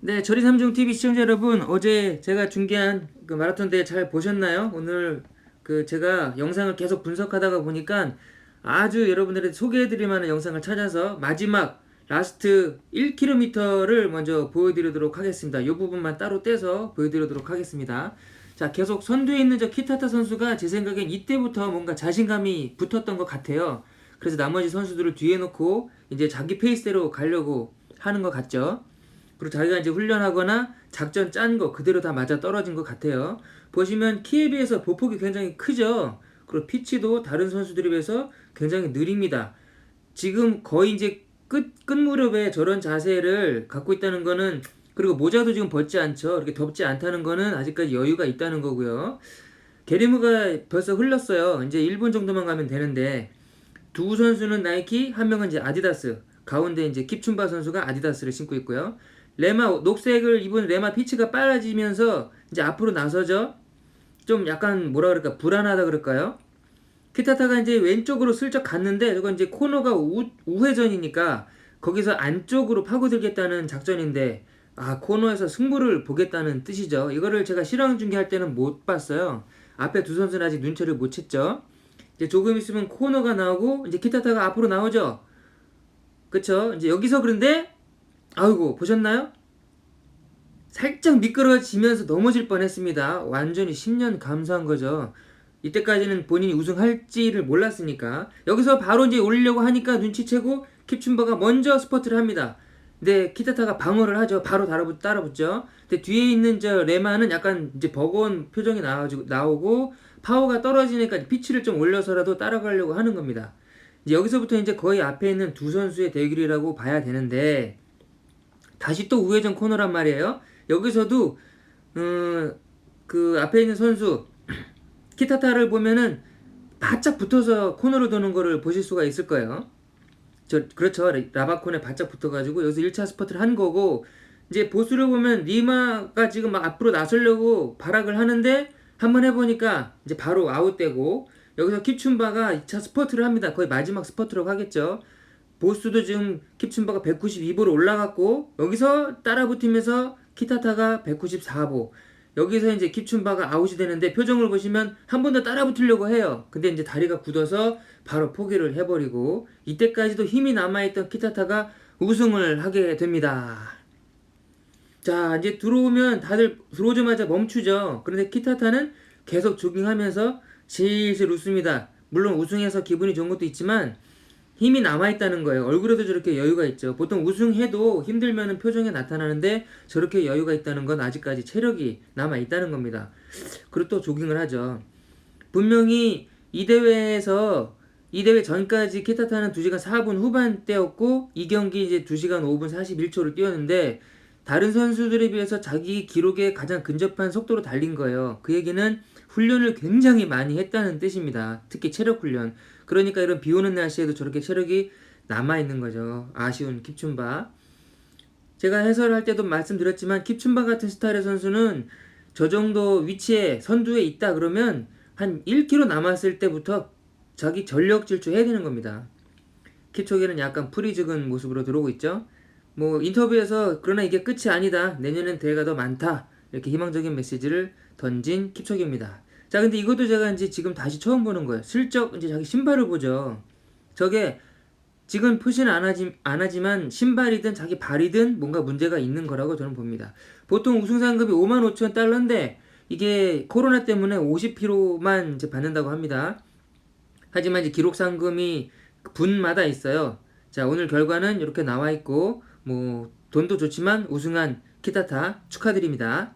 네, 저리 삼중 TV 시청자 여러분, 어제 제가 중계한 그 마라톤 대회 잘 보셨나요? 오늘 그 제가 영상을 계속 분석하다가 보니까 아주 여러분들의 소개해드릴 만한 영상을 찾아서 마지막 라스트 1km를 먼저 보여드리도록 하겠습니다. 이 부분만 따로 떼서 보여드리도록 하겠습니다. 자, 계속 선두에 있는 저 키타타 선수가 제 생각엔 이때부터 뭔가 자신감이 붙었던 것 같아요. 그래서 나머지 선수들을 뒤에 놓고 이제 자기 페이스대로 가려고 하는 것 같죠. 그리고 자기가 이제 훈련하거나 작전 짠 거 그대로 다 맞아 떨어진 것 같아요. 보시면 키에 비해서 보폭이 굉장히 크죠. 그리고 피치도 다른 선수들에 비해서 굉장히 느립니다. 지금 거의 이제 끝, 끝 무렵에 저런 자세를 갖고 있다는 거는 그리고 모자도 지금 벗지 않죠. 이렇게 덥지 않다는 거는 아직까지 여유가 있다는 거고요. 게리무가 벌써 흘렀어요. 이제 1분 정도만 가면 되는데 두 선수는 나이키, 한 명은 이제 아디다스. 가운데 이제 킵춘바 선수가 아디다스를 신고 있고요. 레마 녹색을 입은 레마 피치가 빨라지면서 이제 앞으로 나서죠. 좀 약간 뭐라 그럴까 불안하다 그럴까요? 키타타가 이제 왼쪽으로 슬쩍 갔는데 저건 이제 코너가 우, 우회전이니까 거기서 안쪽으로 파고들겠다는 작전인데 아 코너에서 승부를 보겠다는 뜻이죠. 이거를 제가 실황 중계할 때는 못 봤어요. 앞에 두 선수는 아직 눈치를 못 챘죠. 이제 조금 있으면 코너가 나오고 이제 키타타가 앞으로 나오죠. 그쵸? 이제 여기서 그런데 아이고 보셨나요? 살짝 미끄러지면서 넘어질 뻔했습니다. 완전히 10년 감수한 거죠. 이때까지는 본인이 우승할지를 몰랐으니까 여기서 바로 이제 올리려고 하니까 눈치채고 킵춘버가 먼저 스퍼트를 합니다. 근데 키타타가 방어를 하죠. 바로 따라붙, 따라붙죠. 근데 뒤에 있는 저 레마는 약간 이제 버거운 표정이 나와가지고 나오고 파워가 떨어지니까 피치를 좀 올려서라도 따라가려고 하는 겁니다. 이제 여기서부터 이제 거의 앞에 있는 두 선수의 대결이라고 봐야 되는데 다시 또 우회전 코너란 말이에요. 여기서도 음, 그 앞에 있는 선수 키타타를 보면은 바짝 붙어서 코너로 도는 거를 보실 수가 있을 거예요. 저 그렇죠. 라바콘에 바짝 붙어가지고 여기서 1차 스퍼트를 한 거고 이제 보수를 보면 리마가 지금 막 앞으로 나서려고 발악을 하는데 한번 해보니까 이제 바로 아웃되고 여기서 킵춘바가 2차 스퍼트를 합니다. 거의 마지막 스퍼트라고 하겠죠. 보스도 지금 킵춘바가 192보로 올라갔고 여기서 따라붙으면서 키타타가 194보 여기서 이제 킵춘바가 아웃이 되는데 표정을 보시면 한 번 더 따라붙으려고 해요. 근데 이제 다리가 굳어서 바로 포기를 해버리고 이때까지도 힘이 남아있던 키타타가 우승을 하게 됩니다. 자 이제 들어오면 다들 들어오자마자 멈추죠. 그런데 키타타는 계속 조깅하면서 슬슬 웃습니다. 물론 우승해서 기분이 좋은 것도 있지만 힘이 남아있다는 거예요. 얼굴에도 저렇게 여유가 있죠. 보통 우승해도 힘들면 표정에 나타나는데 저렇게 여유가 있다는 건 아직까지 체력이 남아있다는 겁니다. 그리고 또 조깅을 하죠. 분명히 이 대회에서 이 대회 전까지 키타 타는 2시간 4분 후반대였고 이 경기 이제 2시간 5분 41초를 뛰었는데 다른 선수들에 비해서 자기 기록에 가장 근접한 속도로 달린 거예요. 그 얘기는 훈련을 굉장히 많이 했다는 뜻입니다. 특히 체력 훈련. 그러니까 이런 비 오는 날씨에도 저렇게 체력이 남아 있는 거죠. 아쉬운 킵춘바. 제가 해설할 때도 말씀드렸지만 킵춘바 같은 스타일의 선수는 저 정도 위치에 선두에 있다 그러면 한 1km 남았을 때부터 자기 전력 질주해야 되는 겁니다. 킵초게는 약간 풀이 죽은 모습으로 들어오고 있죠. 뭐 인터뷰에서 그러나 이게 끝이 아니다. 내년엔 대회가 더 많다. 이렇게 희망적인 메시지를 던진 킵초게입니다. 자, 근데 이것도 제가 이제 지금 다시 처음 보는 거예요. 슬쩍 이제 자기 신발을 보죠. 저게 지금 표시는 안, 하지, 안 하지만 신발이든 자기 발이든 뭔가 문제가 있는 거라고 저는 봅니다. 보통 우승 상금이 5만 5천 달러인데 이게 코로나 때문에 50kg만 이제 받는다고 합니다. 하지만 이제 기록 상금이 분마다 있어요. 자, 오늘 결과는 이렇게 나와 있고 뭐 돈도 좋지만 우승한 키타타 축하드립니다.